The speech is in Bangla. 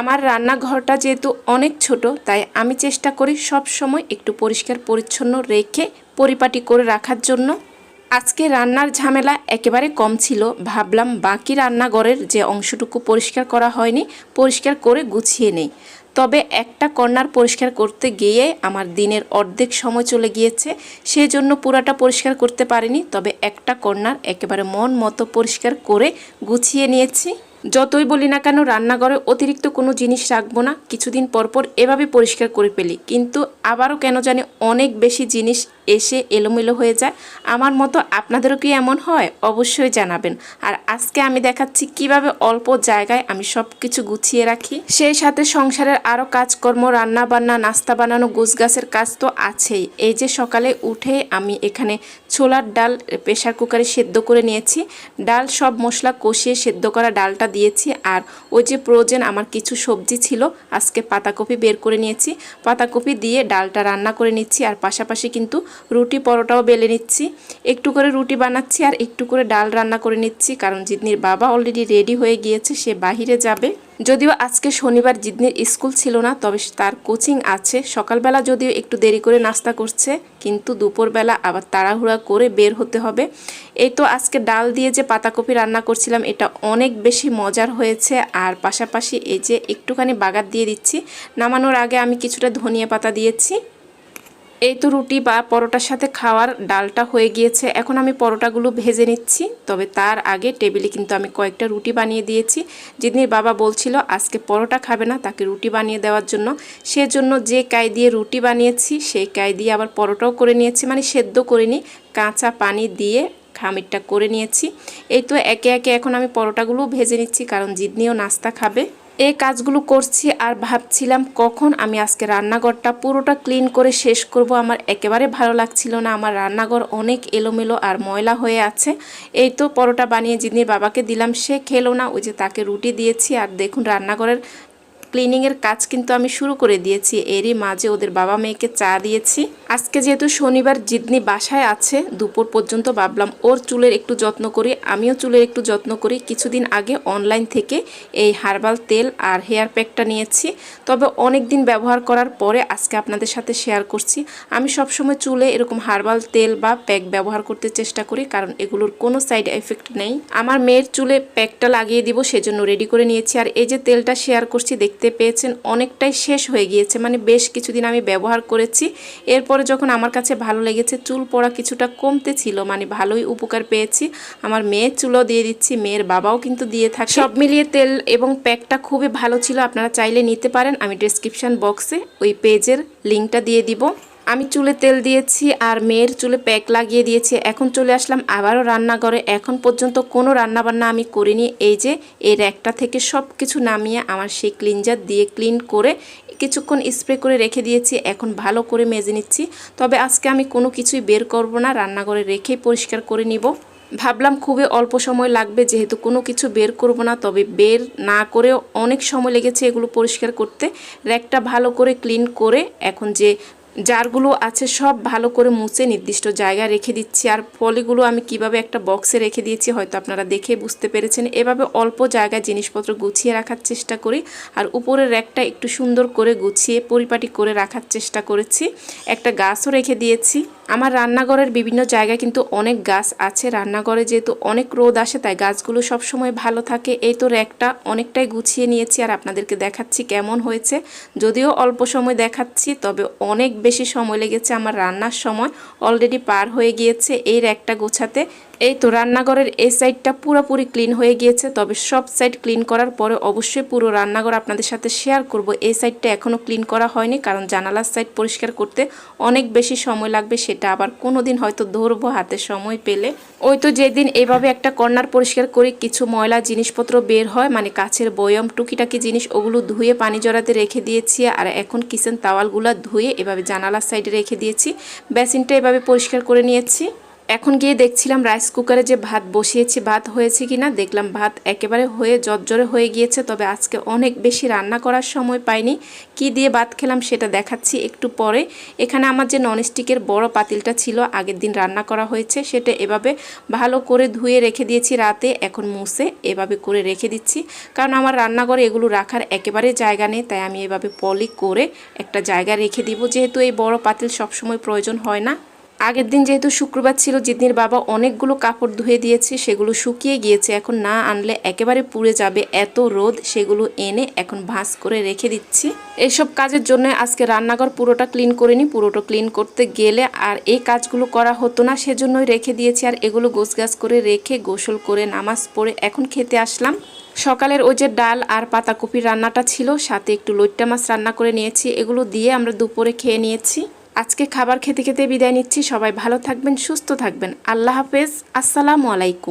আমার রান্নাঘরটা যেহেতু অনেক ছোট, তাই আমি চেষ্টা করি সব সময় একটু পরিষ্কার পরিচ্ছন্ন রেখে পরিপাটি করে রাখার জন্য। আজকে রান্নার ঝামেলা একেবারে কম ছিল। ভাবলাম বাকি রান্নাঘরের যে অংশটুকু পরিষ্কার করা হয়নি, পরিষ্কার করে গুছিয়ে নেই। তবে একটা কর্নার পরিষ্কার করতে গিয়ে আমার দিনের অর্ধেক সময় চলে গিয়েছে। সেই জন্য পুরাটা পরিষ্কার করতে পারিনি, তবে একটা কর্নার একেবারে মন মতো পরিষ্কার করে গুছিয়ে নিয়েছি। যতই বলি না কেন, রান্নাঘরে অতিরিক্ত কোনো জিনিস রাখব না। কিছুদিন পর পর এভাবে পরিষ্কার করে ফেলি। কিন্তু আবারও কেন জানি অনেক বেশি জিনিস এসে এলোমেলো হয়ে যায়। আমার মতো আপনাদেরও কি এমন হয়? অবশ্যই জানাবেন। আর আজকে আমি দেখাচ্ছি কীভাবে অল্প জায়গায় আমি সব কিছু গুছিয়ে রাখি। সেই সাথে সংসারের আরও কাজকর্ম রান্না বান্না নাস্তা বানানো গাছের কাজ তো আছেই। এই যে সকালে উঠে আমি এখানে ছোলার ডাল প্রেশার কুকারে সেদ্ধ করে নিয়েছি। ডাল সব মশলা কষিয়ে সেদ্ধ করা ডালটা দিয়েছি আর ওই যে প্রয়োজন আমার কিছু সবজি ছিল, আজকে পাতাকপি বের করে নিয়েছি। পাতাকপি দিয়ে ডালটা রান্না করে নিচ্ছি আর পাশাপাশি কিন্তু রুটি পরোটাও বেলে নিচ্ছি। একটু করে রুটি বানাচ্ছি আর একটু করে ডাল রান্না করে নিচ্ছি, কারণ জিতনির বাবা অলরেডি রেডি হয়ে গিয়েছে, সে বাহিরে যাবে। যদিও আজকে শনিবার জিদনির স্কুল ছিল না, তবে তার কোচিং আছে। সকালবেলা যদিও একটু দেরি করে নাস্তা করছে, কিন্তু দুপুরবেলা আবার তাড়াহুড়া করে বের হতে হবে। এই তো আজকে ডাল দিয়ে যে পাতাকপি রান্না করছিলাম, এটা অনেক বেশি মজার হয়েছে। আর পাশাপাশি এই যে একটুখানি বাগার দিয়ে দিচ্ছি, নামানোর আগে আমি কিছুটা ধনিয়া পাতা দিয়েছি। এই তো রুটি বা পরোটার সাথে খাওয়ার ডালটা হয়ে গিয়েছে। এখন আমি পরোটাগুলো ভেজে নিচ্ছি। তবে তার আগে টেবিলে কিন্তু আমি কয়েকটা রুটি বানিয়ে দিয়েছি। যিনি বাবা বলছিল আজকে পরোটা খাবে না, তাকে রুটি বানিয়ে দেওয়ার জন্য। সেজন্য যে কাই দিয়ে রুটি বানিয়েছি, সেই কাই দিয়ে আবার পরোটাও করে নিয়েছি। মানে সেদ্ধ করিনি, কাঁচা পানি দিয়ে খামিরটা করে নিয়েছি। এই তো একে একে এখন আমি পরোটাগুলো ভেজে নিচ্ছি, কারণ জিদনিও নাস্তা খাবে। এই কাজগুলো করছি আর ভাবছিলাম কখন আমি আজকে রান্নাঘরটা পুরোটা ক্লিন করে শেষ করব। আমার একেবারে ভালো লাগছিল না। আমার রান্নাঘর অনেক এলোমেলো আর ময়লা হয়ে আছে। এই তো পরোটা বানিয়ে যিনি বাবাকে দিলাম, সে খেলো না। ওই যে তাকে রুটি দিয়েছি। আর দেখুন, রান্নাঘরের ক্লিনিংয়ের কাজ কিন্তু আমি শুরু করে দিয়েছি। এরই মাঝে ওদের বাবা মেয়েকে চা দিয়েছি। আজকে যেহেতু শনিবার জিদনি বাসায় আছে, দুপুর পর্যন্ত ভাবলাম ওর চুলের একটু যত্ন করি, আমিও চুলের একটু যত্ন করি। কিছুদিন আগে অনলাইন থেকে এই হার্বাল তেল আর হেয়ার প্যাকটা নিয়েছি। তবে অনেক দিন ব্যবহার করার পরে আজকে আপনাদের সাথে শেয়ার করছি। আমি সবসময় চুলে এরকম হার্বাল তেল বা প্যাক ব্যবহার করতে চেষ্টা করি, কারণ এগুলোর কোনো সাইড এফেক্ট নেই। আমার মেয়ের চুলে প্যাকটা লাগিয়ে দিব, সেজন্য রেডি করে নিয়েছি। আর এই যে তেলটা শেয়ার করছি, দেখতে দেখতে পেয়েছেন, অনেকটাই শেষ হয়ে গিয়েছে। মানে বেশ কিছুদিন আমি ব্যবহার করেছি। এরপরে যখন আমার কাছে ভালো লেগেছে, চুল পড়া কিছুটা কমতে ছিল। মানে ভালোই উপকার পেয়েছি। আমার মেয়ের চুলও দিয়ে দিচ্ছি, মেয়ের বাবাও কিন্তু দিয়ে থাকে। সব মিলিয়ে তেল এবং প্যাকটা খুবই ভালো ছিল। আপনারা চাইলে নিতে পারেন। আমি ডিসক্রিপশান বক্সে ওই পেজের লিঙ্কটা দিয়ে দিব। আমি চুলে তেল দিয়েছি আর মেয়ের চুলে প্যাক লাগিয়ে দিয়েছি। এখন চলে আসলাম আবারও রান্নাঘরে। এখন পর্যন্ত কোনো রান্নাবান্না আমি করিনি। এই যে, এই র্যাকটা থেকে সব কিছু নামিয়ে আমার সেই ক্লিনজার দিয়ে ক্লিন করে কিছুক্ষণ স্প্রে করে রেখে দিয়েছি। এখন ভালো করে মেজে নিচ্ছি। তবে আজকে আমি কোনো কিছুই বের করব না। রান্নাঘরে রেখেই পরিষ্কার করে নিব। ভাবলাম খুবই অল্প সময় লাগবে, যেহেতু কোনো কিছু বের করব না। তবে বের না করেও অনেক সময় লেগেছে এগুলো পরিষ্কার করতে। র্যাকটা ভালো করে ক্লিন করে এখন যে জারগুলো আছে, সব ভালো করে মুছে নির্দিষ্ট জায়গায় রেখে দিচ্ছি। আর পলিগুলো আমি কীভাবে একটা বক্সে রেখে দিয়েছি হয়তো আপনারা দেখে বুঝতে পেরেছেন। এভাবে অল্প জায়গায় জিনিসপত্র গুছিয়ে রাখার চেষ্টা করি। আর উপরের র্যাকটা একটু সুন্দর করে গুছিয়ে পরিপাটি করে রাখার চেষ্টা করেছি। একটা গাছও রেখে দিয়েছি। আমার রান্নাঘরের বিভিন্ন জায়গায় কিন্তু অনেক গাছ আছে। রান্নাঘরে যেহেতু অনেক রোদ আসে, তাই গাছগুলো সবসময় ভালো থাকে। এই তো র্যাকটা অনেকটাই গুছিয়ে নিয়েছি আর আপনাদেরকে দেখাচ্ছি কেমন হয়েছে। যদিও অল্প সময় দেখাচ্ছি, তবে অনেক বেশি সময় লেগেছে আমার রান্নার সময়। অলরেডি পার হয়ে গিয়েছে এই র্যাকটা গোছাতে। এই তো রান্নাঘরের এই সাইডটা পুরোপুরি ক্লিন হয়ে গিয়েছে, তবে সব সাইড ক্লিন করার পরে অবশ্যই পুরো রান্নাঘর আপনাদের সাথে শেয়ার করব। এই সাইডটা এখনও ক্লিন করা হয়নি, কারণ জানালার সাইড পরিষ্কার করতে অনেক বেশি সময় লাগবে, সেটা আবার কোনো দিন হয়তো ধরবো হাতে সময় পেলে। ওই তো যেদিন এভাবে একটা কর্নার পরিষ্কার করি, কিছু ময়লা জিনিসপত্র বের হয় মানে কাছের বয়ম, টুকিটাকি জিনিস, ওগুলো ধুয়ে পানি জড়াতে রেখে দিয়েছি, আর এখন কিচেন তাওয়ালগুলো ধুয়ে এভাবে জানালার সাইডে রেখে দিয়েছি। বেসিনটা এভাবে পরিষ্কার করে নিয়েছি। এখন গিয়ে দেখছিলাম রাইস কুকারে যে ভাত বসিয়েছি, ভাত হয়েছে কিনা দেখলাম ভাত একেবারে হয়ে জর্জরে হয়ে গিয়েছে, তবে আজকে অনেক বেশি রান্না করার সময় পাইনি। কি দিয়ে ভাত খেলাম সেটা দেখাচ্ছি একটু পরে। এখানে আমার যে ননস্টিকের বড় পাতিলটা ছিল, আগের দিন রান্না করা হয়েছে, সেটা এভাবে ভালো করে ধুয়ে রেখে দিয়েছি রাতে, এখন মুছে এভাবে করে রেখে দিচ্ছি। কারণ আমার রান্নাঘরে এগুলো রাখার একেবারে জায়গা নেই, তাই আমি এভাবে পলি করে একটা জায়গা রেখে দিব। যেহেতু এই বড় পাতিল সবসময় প্রয়োজন হয় না আগের দিন যেহেতু শুক্রবার ছিল জিতনির বাবা অনেকগুলো কাপড় ধুয়ে দিয়েছে, সেগুলো শুকিয়ে গিয়েছে। এখন না আনলে একেবারে পুড়ে যাবে। এত রোদ, সেগুলো এনে এখন ভাঁজ করে রেখে দিচ্ছি। এইসব কাজের জন্য আজকে রান্নাঘর পুরোটা ক্লিন করে নিই পুরোটা ক্লিন করতে গেলে আর এই কাজগুলো করা হতো না, সেজন্যই রেখে দিয়েছি। আর এগুলো গোছগাছ করে রেখে গোসল করে নামাজ পড়ে এখন খেতে আসলাম। সকালের ওই যে ডাল আর পাতাকপির রান্নাটা ছিল, সাথে একটু লইট্টা মাছ রান্না করে নিয়েছি। এগুলো দিয়ে আমরা দুপুরে খেয়ে নিয়েছি। আজকে খাবার খেতে খেতে বিদায় নিচ্ছি। সবাই ভালো থাকবেন, সুস্থ থাকবেন। আল্লাহ হাফেজ। আসসালামু আলাইকুম।